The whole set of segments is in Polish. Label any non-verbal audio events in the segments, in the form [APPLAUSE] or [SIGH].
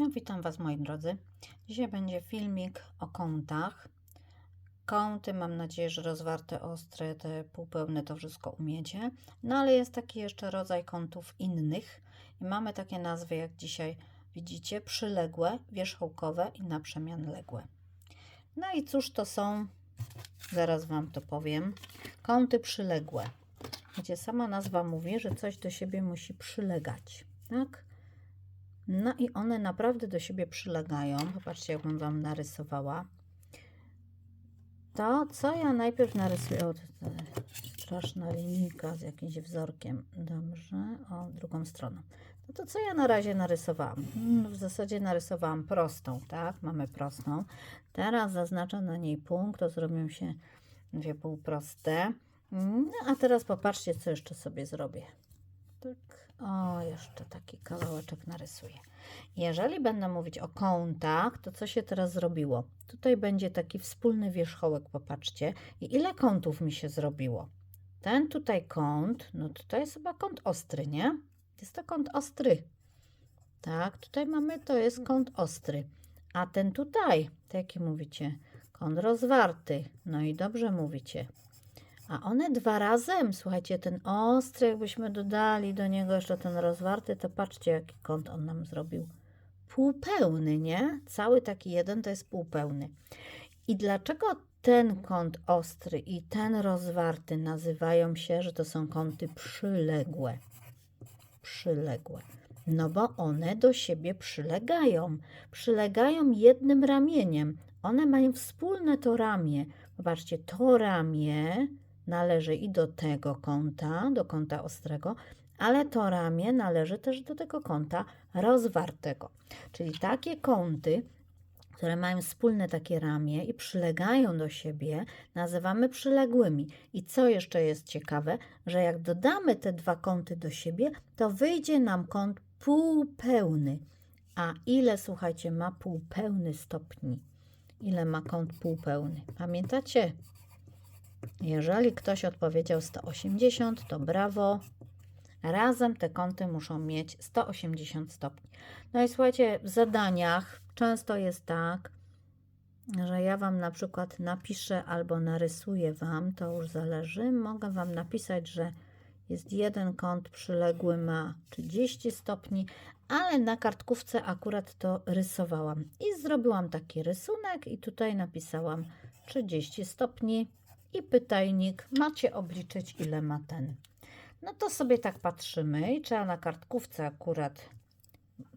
No, witam Was moi drodzy. Dzisiaj będzie filmik o kątach. Kąty, mam nadzieję, że rozwarte, ostre, te półpełne, to wszystko umiecie. No ale jest taki jeszcze rodzaj kątów innych. I mamy takie nazwy, jak dzisiaj widzicie, przyległe, wierzchołkowe i na przemian ległe. No i cóż to są? Zaraz Wam to powiem. Kąty przyległe. Gdzie sama nazwa mówi, że coś do siebie musi przylegać. Tak? No i one naprawdę do siebie przylegają. Popatrzcie, jakbym Wam narysowała. To, co ja najpierw narysuję, o, straszna linijka z jakimś wzorkiem. Dobrze, o, drugą stroną. No to co ja na razie narysowałam? No, w zasadzie narysowałam prostą, tak? Mamy prostą. Teraz zaznaczę na niej punkt, to zrobią się dwie półproste. No, a teraz popatrzcie, co jeszcze sobie zrobię. Tak. O, jeszcze taki kawałeczek narysuję. Jeżeli będę mówić o kątach, to co się teraz zrobiło? Tutaj będzie taki wspólny wierzchołek, popatrzcie. I ile kątów mi się zrobiło? Ten tutaj kąt, no tutaj jest chyba kąt ostry, nie? Jest to kąt ostry. Tak, tutaj mamy, to jest kąt ostry. A ten tutaj, to jaki mówicie? Kąt rozwarty. No i dobrze mówicie. A one dwa razem, słuchajcie, ten ostry, jakbyśmy dodali do niego jeszcze ten rozwarty, to patrzcie, jaki kąt on nam zrobił. Półpełny, nie? Cały taki jeden to jest półpełny. I dlaczego ten kąt ostry i ten rozwarty nazywają się, że to są kąty przyległe? Przyległe. No bo one do siebie przylegają. Przylegają jednym ramieniem. One mają wspólne to ramię. Zobaczcie, to ramię należy i do tego kąta, do kąta ostrego, ale to ramię należy też do tego kąta rozwartego. Czyli takie kąty, które mają wspólne takie ramię i przylegają do siebie, nazywamy przyległymi. I co jeszcze jest ciekawe, że jak dodamy te dwa kąty do siebie, to wyjdzie nam kąt półpełny. A ile, słuchajcie, ma półpełny stopni? Ile ma kąt półpełny? Pamiętacie? Jeżeli ktoś odpowiedział 180, to brawo. Razem te kąty muszą mieć 180 stopni. No i słuchajcie, w zadaniach często jest tak, że ja Wam na przykład napiszę albo narysuję Wam, to już zależy. Mogę Wam napisać, że jest jeden kąt przyległy ma 30 stopni, ale na kartkówce akurat to rysowałam. I zrobiłam taki rysunek i tutaj napisałam 30 stopni i pytajnik. Macie obliczyć, ile ma ten. No to sobie tak patrzymy i trzeba na kartkówce akurat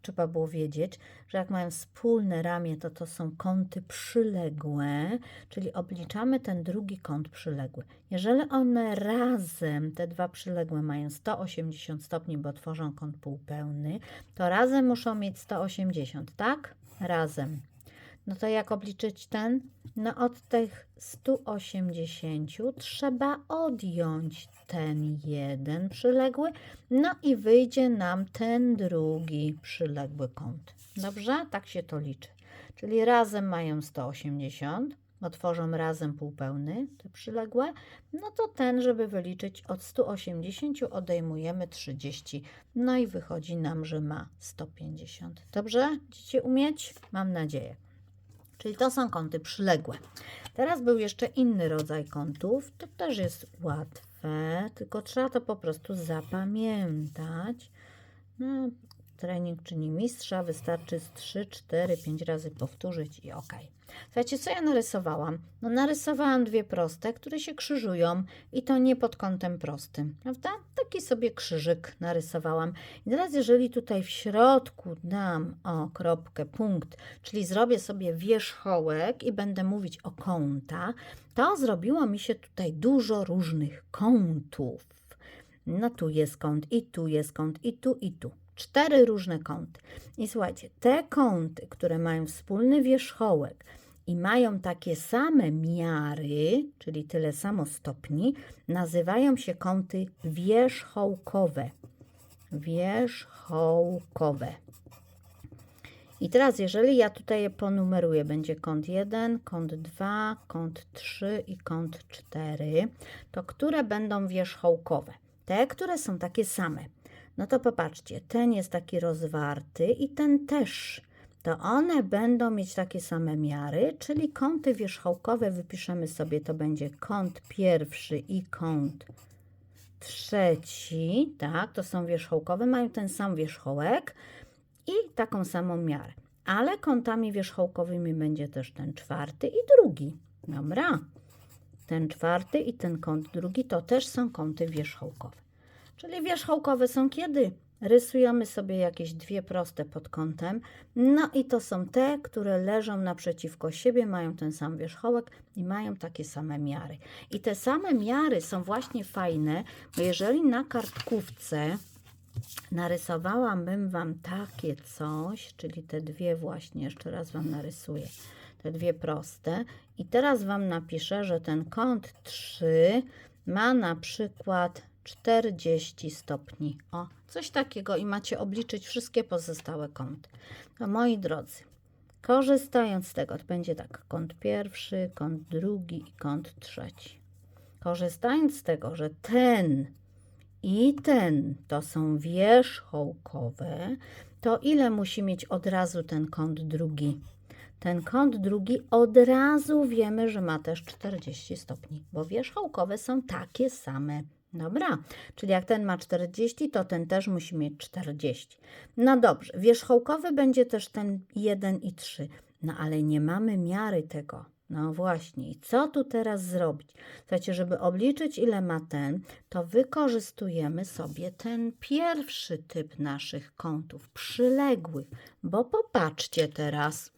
trzeba było wiedzieć, że jak mają wspólne ramię, to to są kąty przyległe, czyli obliczamy ten drugi kąt przyległy. Jeżeli one razem, te dwa przyległe mają 180 stopni, bo tworzą kąt półpełny, to razem muszą mieć 180, tak? Razem. No to jak obliczyć ten? No od tych 180 trzeba odjąć ten jeden przyległy, no i wyjdzie nam ten drugi przyległy kąt. Dobrze? Tak się to liczy. Czyli razem mają 180, bo tworzą razem półpełny, te przyległe, no to ten, żeby wyliczyć od 180 odejmujemy 30, no i wychodzi nam, że ma 150. Dobrze? Będziecie umieć? Mam nadzieję. Czyli to są kąty przyległe. Teraz był jeszcze inny rodzaj kątów. To też jest łatwe, tylko trzeba to po prostu zapamiętać. No, trening czyni mistrza, wystarczy z 3, 4, 5 razy powtórzyć i ok. Słuchajcie, co ja narysowałam? No narysowałam dwie proste, które się krzyżują i to nie pod kątem prostym, prawda? Taki sobie krzyżyk narysowałam. I teraz jeżeli tutaj w środku dam o kropkę, punkt, czyli zrobię sobie wierzchołek i będę mówić o kątach, to zrobiło mi się tutaj dużo różnych kątów. No tu jest kąt i tu jest kąt i tu i tu. Cztery różne kąty. I słuchajcie, te kąty, które mają wspólny wierzchołek i mają takie same miary, czyli tyle samo stopni, nazywają się kąty wierzchołkowe. Wierzchołkowe. I teraz, jeżeli ja tutaj je ponumeruję, będzie kąt 1, kąt 2, kąt 3 i kąt 4, to które będą wierzchołkowe? Te, które są takie same. No to popatrzcie, ten jest taki rozwarty i ten też. To one będą mieć takie same miary, czyli kąty wierzchołkowe wypiszemy sobie, to będzie kąt pierwszy i kąt trzeci, tak, to są wierzchołkowe, mają ten sam wierzchołek i taką samą miarę. Ale kątami wierzchołkowymi będzie też ten czwarty i drugi. Dobra. Ten czwarty i ten kąt drugi to też są kąty wierzchołkowe. Czyli wierzchołkowe są kiedy? Rysujemy sobie jakieś dwie proste pod kątem. No i to są te, które leżą naprzeciwko siebie, mają ten sam wierzchołek i mają takie same miary. I te same miary są właśnie fajne, bo jeżeli na kartkówce narysowałabym Wam takie coś, czyli te dwie właśnie, jeszcze raz Wam narysuję, te dwie proste i teraz Wam napiszę, że ten kąt 3 ma na przykład 40 stopni. O, coś takiego i macie obliczyć wszystkie pozostałe kąty. To moi drodzy, korzystając z tego, to będzie tak, kąt pierwszy, kąt drugi i kąt trzeci. Korzystając z tego, że ten i ten to są wierzchołkowe, to ile musi mieć od razu ten kąt drugi? Ten kąt drugi od razu wiemy, że ma też 40 stopni, bo wierzchołkowe są takie same. Dobra, czyli jak ten ma 40, to ten też musi mieć 40. No dobrze, wierzchołkowy będzie też ten 1 i 3, no ale nie mamy miary tego. No właśnie, i co tu teraz zrobić? Słuchajcie, żeby obliczyć ile ma ten, to wykorzystujemy sobie ten pierwszy typ naszych kątów, przyległych, bo popatrzcie teraz.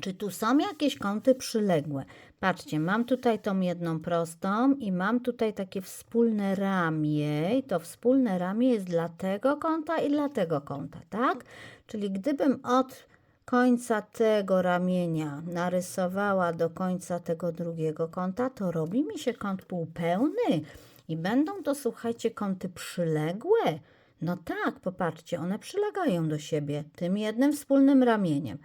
Czy tu są jakieś kąty przyległe? Patrzcie, mam tutaj tą jedną prostą i mam tutaj takie wspólne ramię. I to wspólne ramię jest dla tego kąta i dla tego kąta, tak? Czyli gdybym od końca tego ramienia narysowała do końca tego drugiego kąta, to robi mi się kąt półpełny i będą to, słuchajcie, kąty przyległe. No tak, popatrzcie, one przylegają do siebie tym jednym wspólnym ramieniem.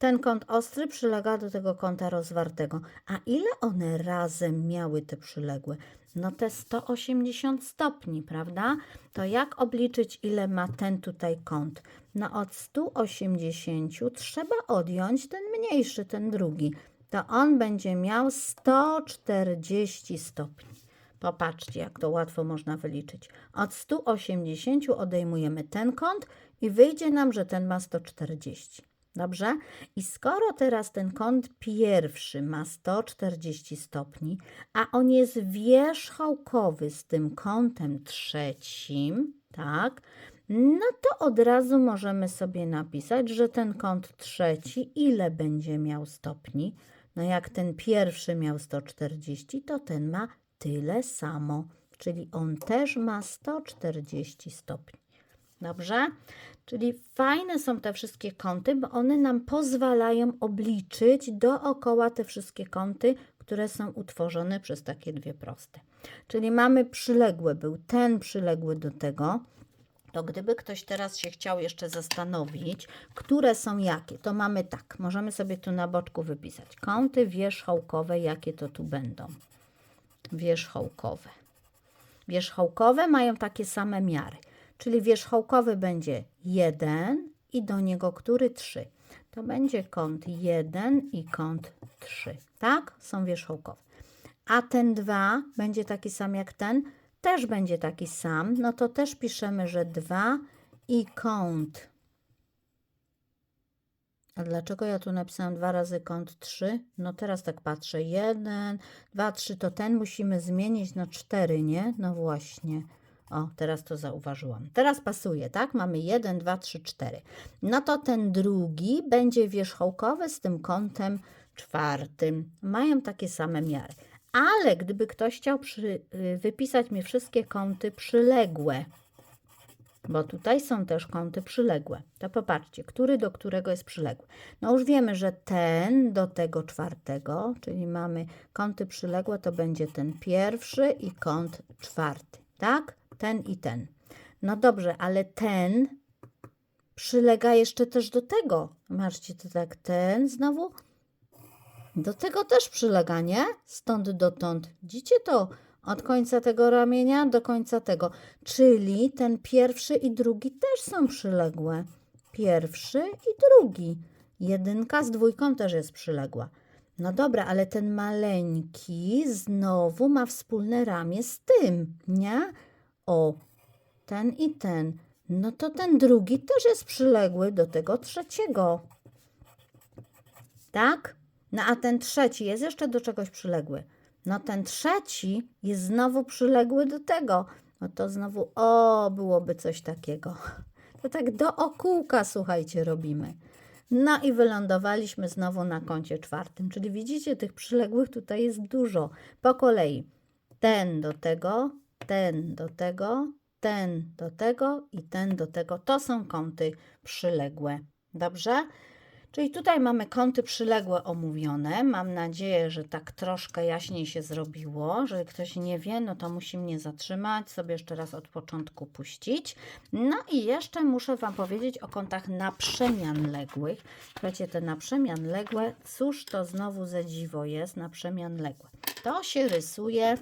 Ten kąt ostry przylega do tego kąta rozwartego. A ile one razem miały te przyległe? No te 180 stopni, prawda? To jak obliczyć, ile ma ten tutaj kąt? No od 180 trzeba odjąć ten mniejszy, ten drugi. To on będzie miał 140 stopni. Popatrzcie, jak to łatwo można wyliczyć. Od 180 odejmujemy ten kąt i wyjdzie nam, że ten ma 140. Dobrze? I skoro teraz ten kąt pierwszy ma 140 stopni, a on jest wierzchołkowy z tym kątem trzecim, tak? No to od razu możemy sobie napisać, że ten kąt trzeci ile będzie miał stopni? No jak ten pierwszy miał 140, to ten ma tyle samo, czyli on też ma 140 stopni. Dobrze? Czyli fajne są te wszystkie kąty, bo one nam pozwalają obliczyć dookoła te wszystkie kąty, które są utworzone przez takie dwie proste. Czyli mamy przyległe, był ten przyległy do tego. To gdyby ktoś teraz się chciał jeszcze zastanowić, które są jakie, to mamy tak, możemy sobie tu na boczku wypisać. Kąty wierzchołkowe, jakie to tu będą? Wierzchołkowe. Wierzchołkowe mają takie same miary. Czyli wierzchołkowy będzie 1 i do niego który 3. To będzie kąt 1 i kąt 3. Tak? Są wierzchołkowe. A ten 2 będzie taki sam jak ten, też będzie taki sam. No to też piszemy, że 2 i kąt. A dlaczego ja tu napisałam dwa razy kąt 3? No teraz tak patrzę. 1, 2, 3 to ten musimy zmienić na 4, nie? No właśnie. O, teraz to zauważyłam. Teraz pasuje, tak? Mamy 1, 2, 3, 4. No to ten drugi będzie wierzchołkowy z tym kątem czwartym. Mają takie same miary. Ale gdyby ktoś chciał przy, y, wypisać mi wszystkie kąty przyległe, bo tutaj są też kąty przyległe. To popatrzcie, który do którego jest przyległy. No już wiemy, że ten do tego czwartego, czyli mamy kąty przyległe, to będzie ten pierwszy i kąt czwarty, tak? Ten i ten. No dobrze, ale ten przylega jeszcze też do tego. Marzcie to tak, ten znowu. Do tego też przylega, nie? Stąd dotąd. Widzicie to? Od końca tego ramienia do końca tego. Czyli ten pierwszy i drugi też są przyległe. Pierwszy i drugi. Jedynka z dwójką też jest przyległa. No dobra, ale ten maleńki znowu ma wspólne ramię z tym, nie? O, ten i ten. No to ten drugi też jest przyległy do tego trzeciego. Tak? No a ten trzeci jest jeszcze do czegoś przyległy. No ten trzeci jest znowu przyległy do tego. No to znowu, o, byłoby coś takiego. [LAUGHS] To tak do okółka, słuchajcie, robimy. No i wylądowaliśmy znowu na kącie czwartym, czyli widzicie, tych przyległych tutaj jest dużo. Po kolei ten do tego, ten do tego, ten do tego i ten do tego. To są kąty przyległe. Dobrze? Czyli tutaj mamy kąty przyległe omówione. Mam nadzieję, że tak troszkę jaśniej się zrobiło. Jeżeli ktoś nie wie, no to musi mnie zatrzymać, sobie jeszcze raz od początku puścić. No i jeszcze muszę Wam powiedzieć o kątach naprzemian ległych. Słuchajcie, te naprzemian ległe, cóż to znowu za dziwo jest, naprzemian ległe. To się rysuje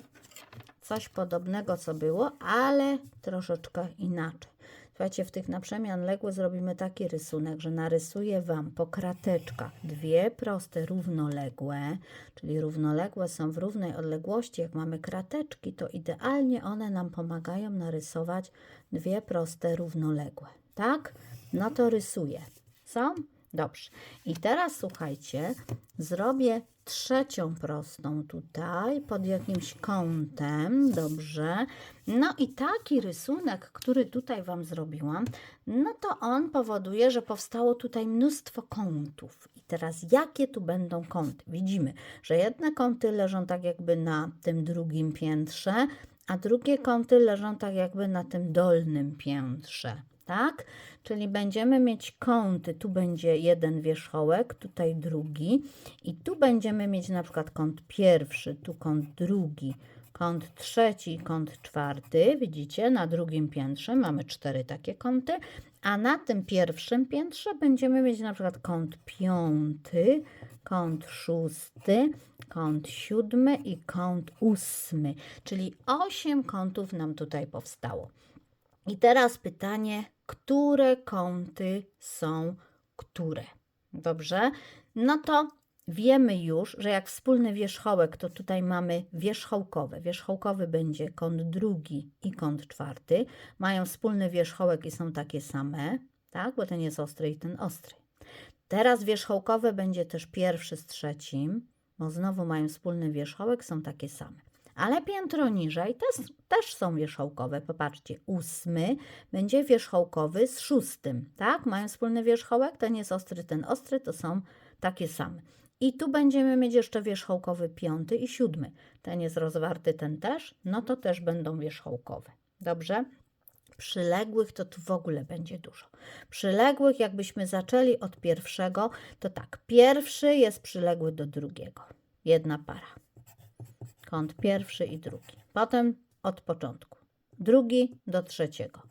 coś podobnego, co było, ale troszeczkę inaczej. Słuchajcie, w tych naprzemian ległe zrobimy taki rysunek, że narysuję Wam po krateczkach dwie proste równoległe, czyli równoległe są w równej odległości. Jak mamy krateczki, to idealnie one nam pomagają narysować dwie proste równoległe. Tak? No to rysuję. Są? Dobrze. I teraz słuchajcie, zrobię trzecią prostą tutaj pod jakimś kątem, dobrze. No i taki rysunek, który tutaj Wam zrobiłam, no to on powoduje, że powstało tutaj mnóstwo kątów. I teraz jakie tu będą kąty? Widzimy, że jedne kąty leżą tak jakby na tym drugim piętrze, a drugie kąty leżą tak jakby na tym dolnym piętrze tak? Czyli będziemy mieć kąty, tu będzie jeden wierzchołek, tutaj drugi i tu będziemy mieć na przykład kąt pierwszy, tu kąt drugi, kąt trzeci, kąt czwarty. Widzicie, na drugim piętrze mamy cztery takie kąty, a na tym pierwszym piętrze będziemy mieć na przykład kąt piąty, kąt szósty, kąt siódmy i kąt ósmy, czyli osiem kątów nam tutaj powstało. I teraz pytanie, które kąty są które? Dobrze? No to wiemy już, że jak wspólny wierzchołek, to tutaj mamy wierzchołkowe. Wierzchołkowy będzie kąt drugi i kąt czwarty. Mają wspólny wierzchołek i są takie same, tak? Bo ten jest ostry i ten ostry. Teraz wierzchołkowe będzie też pierwszy z trzecim, bo znowu mają wspólny wierzchołek, są takie same. Ale piętro niżej też, też są wierzchołkowe. Popatrzcie, ósmy będzie wierzchołkowy z szóstym, tak? Mają wspólny wierzchołek, ten jest ostry, ten ostry, to są takie same. I tu będziemy mieć jeszcze wierzchołkowy piąty i siódmy. Ten jest rozwarty, ten też, no to też będą wierzchołkowe. Dobrze? Przyległych to tu w ogóle będzie dużo. Przyległych, jakbyśmy zaczęli od pierwszego, to tak, pierwszy jest przyległy do drugiego. Jedna para kąt pierwszy i drugi. Potem od początku. Drugi do trzeciego.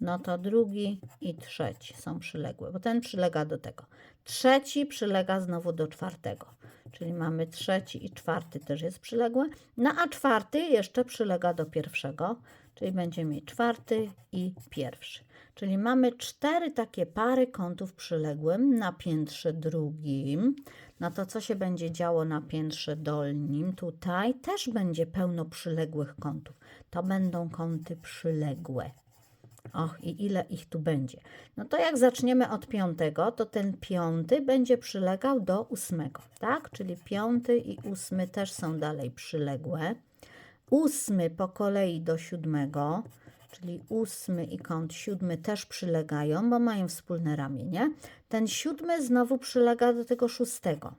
No to drugi i trzeci są przyległe, bo ten przylega do tego. Trzeci przylega znowu do czwartego. Czyli mamy trzeci i czwarty też jest przyległy. No a czwarty jeszcze przylega do pierwszego, czyli będziemy mieć czwarty i pierwszy. Czyli mamy cztery takie pary kątów przyległym na piętrze drugim. No to co się będzie działo na piętrze dolnym? Tutaj też będzie pełno przyległych kątów. To będą kąty przyległe. Och, i ile ich tu będzie? No to jak zaczniemy od piątego, to ten piąty będzie przylegał do ósmego, tak? Czyli piąty i ósmy też są dalej przyległe. Ósmy po kolei do siódmego, czyli ósmy i kąt siódmy też przylegają, bo mają wspólne ramię, nie? Ten siódmy znowu przylega do tego szóstego,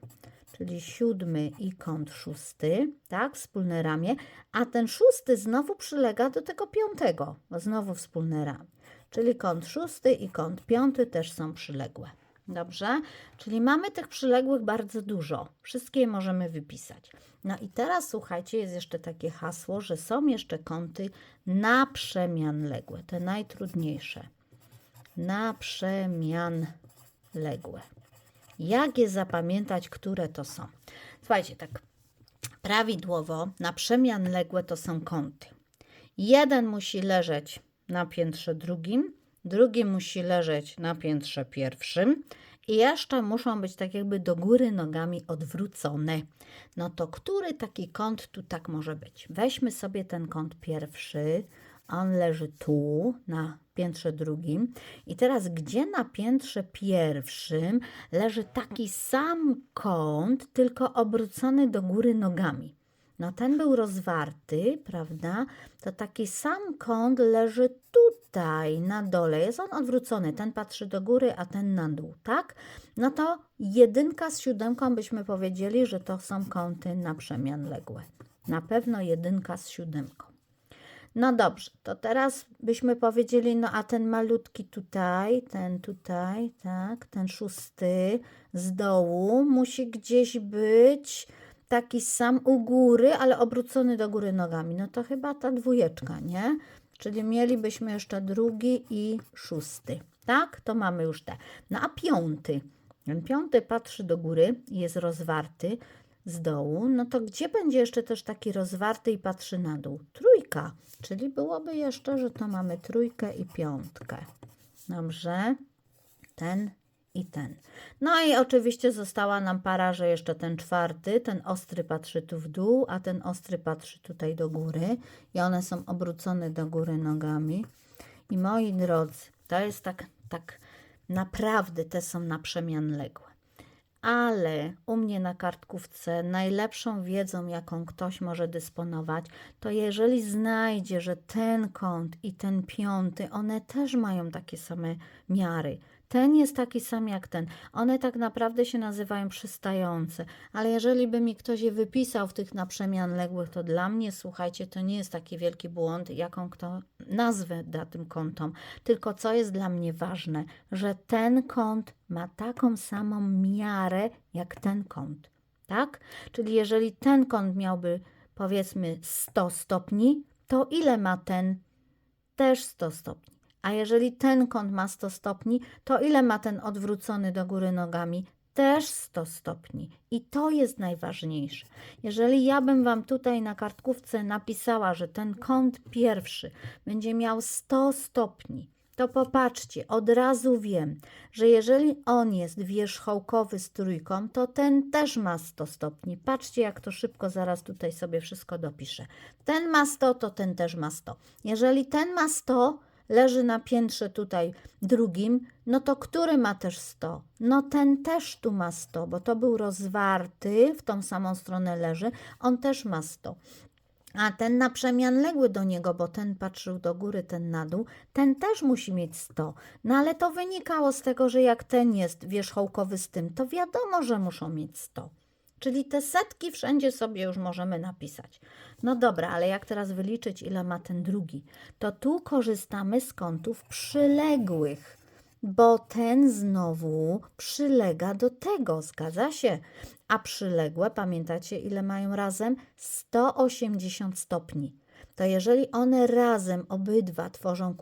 czyli siódmy i kąt szósty, tak, wspólne ramię, a ten szósty znowu przylega do tego piątego, bo znowu wspólne ramię, czyli kąt szósty i kąt piąty też są przyległe. Dobrze? Czyli mamy tych przyległych bardzo dużo. Wszystkie możemy wypisać. No i teraz słuchajcie, jest jeszcze takie hasło, że są jeszcze kąty naprzemianległe, te najtrudniejsze. Naprzemianległe. Jak je zapamiętać, które to są? Słuchajcie, tak prawidłowo naprzemianległe to są kąty. Jeden musi leżeć na piętrze drugim, drugi musi leżeć na piętrze pierwszym i jeszcze muszą być tak jakby do góry nogami odwrócone. No to który taki kąt tu tak może być? Weźmy sobie ten kąt pierwszy. On leży tu, na piętrze drugim. I teraz, gdzie na piętrze pierwszym leży taki sam kąt, tylko obrócony do góry nogami? No ten był rozwarty, prawda? To taki sam kąt leży tutaj na dole. Jest on odwrócony. Ten patrzy do góry, a ten na dół, tak? No to jedynka z siódemką byśmy powiedzieli, że to są kąty na przemian ległe. Na pewno jedynka z siódemką. No dobrze, to teraz byśmy powiedzieli, no a ten malutki tutaj, ten tutaj, tak, ten szósty z dołu musi gdzieś być taki sam u góry, ale obrócony do góry nogami. No to chyba ta dwójeczka, nie? Czyli mielibyśmy jeszcze drugi i szósty. Tak? To mamy już te. No a piąty. Ten piąty patrzy do góry jest rozwarty z dołu. No to gdzie będzie jeszcze też taki rozwarty i patrzy na dół? Trójka. Czyli byłoby jeszcze, że to mamy trójkę i piątkę. Dobrze. Ten i ten. No i oczywiście została nam para, że jeszcze ten czwarty, ten ostry patrzy tu w dół, a ten ostry patrzy tutaj do góry i one są obrócone do góry nogami. I moi drodzy, to jest tak, tak naprawdę te są na przemian ległe. Ale u mnie na kartkówce najlepszą wiedzą, jaką ktoś może dysponować, to jeżeli znajdzie, że ten kąt i ten piąty, one też mają takie same miary. Ten jest taki sam jak ten. One tak naprawdę się nazywają przystające, ale jeżeli by mi ktoś je wypisał w tych naprzemian ległych, to dla mnie, słuchajcie, to nie jest taki wielki błąd, jaką kto nazwę da tym kątom. Tylko co jest dla mnie ważne, że ten kąt ma taką samą miarę jak ten kąt. Tak? Czyli jeżeli ten kąt miałby powiedzmy 100 stopni, to ile ma ten? Też 100 stopni. A jeżeli ten kąt ma 100 stopni, to ile ma ten odwrócony do góry nogami? Też 100 stopni. I to jest najważniejsze. Jeżeli ja bym Wam tutaj na kartkówce napisała, że ten kąt pierwszy będzie miał 100 stopni, to popatrzcie, od razu wiem, że jeżeli on jest wierzchołkowy z trójką, to ten też ma 100 stopni. Patrzcie, jak to szybko zaraz tutaj sobie wszystko dopiszę. Ten ma 100, to ten też ma 100. Jeżeli ten ma 100, leży na piętrze tutaj drugim, no to który ma też 100? No ten też tu ma 100, bo to był rozwarty, w tą samą stronę leży, on też ma 100. A ten na przemian legły do niego, bo ten patrzył do góry, ten na dół, ten też musi mieć 100. No ale to wynikało z tego, że jak ten jest wierzchołkowy z tym, to wiadomo, że muszą mieć 100. Czyli te setki wszędzie sobie już możemy napisać. No dobra, ale jak teraz wyliczyć, ile ma ten drugi? To tu korzystamy z kątów przyległych, bo ten znowu przylega do tego, zgadza się? A przyległe, pamiętacie, ile mają razem? 180 stopni to jeżeli one razem obydwa tworzą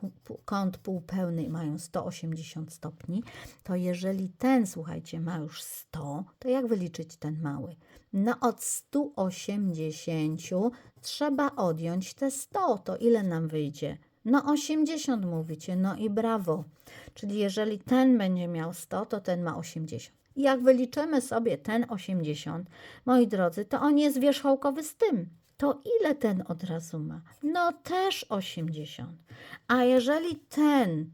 kąt półpełny i mają 180 stopni, to jeżeli ten, słuchajcie, ma już 100, to jak wyliczyć ten mały? No od 180 trzeba odjąć te 100, to ile nam wyjdzie? No 80 mówicie, no i brawo. Czyli jeżeli ten będzie miał 100, to ten ma 80. I jak wyliczymy sobie ten 80, moi drodzy, to on jest wierzchołkowy z tym to ile ten od razu ma? No też 80. A jeżeli ten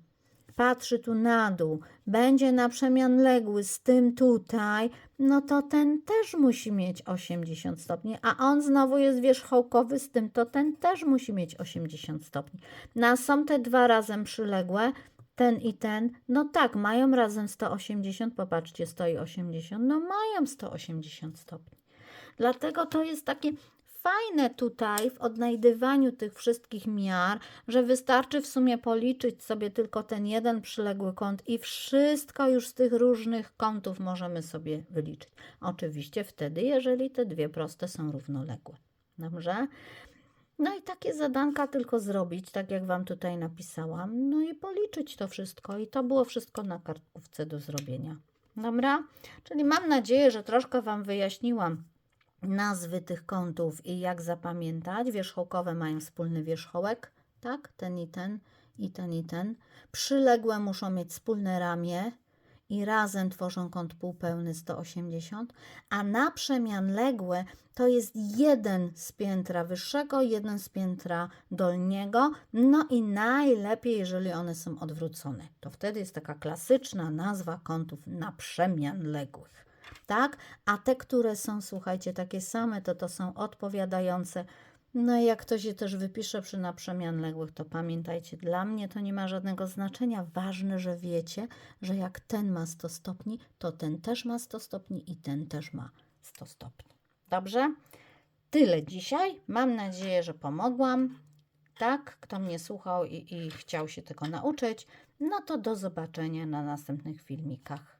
patrzy tu na dół, będzie na przemian legły z tym tutaj, no to ten też musi mieć 80 stopni, a on znowu jest wierzchołkowy z tym, to ten też musi mieć 80 stopni. No a są te dwa razem przyległe, ten i ten, no tak, mają razem 180, popatrzcie, stoi 80, no mają 180 stopni. Dlatego to jest takie fajne tutaj w odnajdywaniu tych wszystkich miar, że wystarczy w sumie policzyć sobie tylko ten jeden przyległy kąt i wszystko już z tych różnych kątów możemy sobie wyliczyć. Oczywiście wtedy, jeżeli te dwie proste są równoległe. Dobrze? No i takie zadanka tylko zrobić, tak jak Wam tutaj napisałam, no i policzyć to wszystko. I to było wszystko na kartkówce do zrobienia. Dobra? Czyli mam nadzieję, że troszkę Wam wyjaśniłam nazwy tych kątów i jak zapamiętać. Wierzchołkowe mają wspólny wierzchołek, tak? Ten i ten, i ten i ten. Przyległe muszą mieć wspólne ramię i razem tworzą kąt półpełny 180, a na przemian ległe to jest jeden z piętra wyższego, jeden z piętra dolniego, no i najlepiej, jeżeli one są odwrócone. To wtedy jest taka klasyczna nazwa kątów na przemian ległych. Tak? A te, które są, słuchajcie, takie same, to to są odpowiadające no i jak to się też wypisze przy naprzemian ległych, to pamiętajcie, dla mnie to nie ma żadnego znaczenia. Ważne, że wiecie, że jak ten ma 100 stopni, to ten też ma 100 stopni i ten też ma 100 stopni. Dobrze? Tyle dzisiaj. Mam nadzieję, że pomogłam. Tak, kto mnie słuchał i, i chciał się tego nauczyć, no to do zobaczenia na następnych filmikach.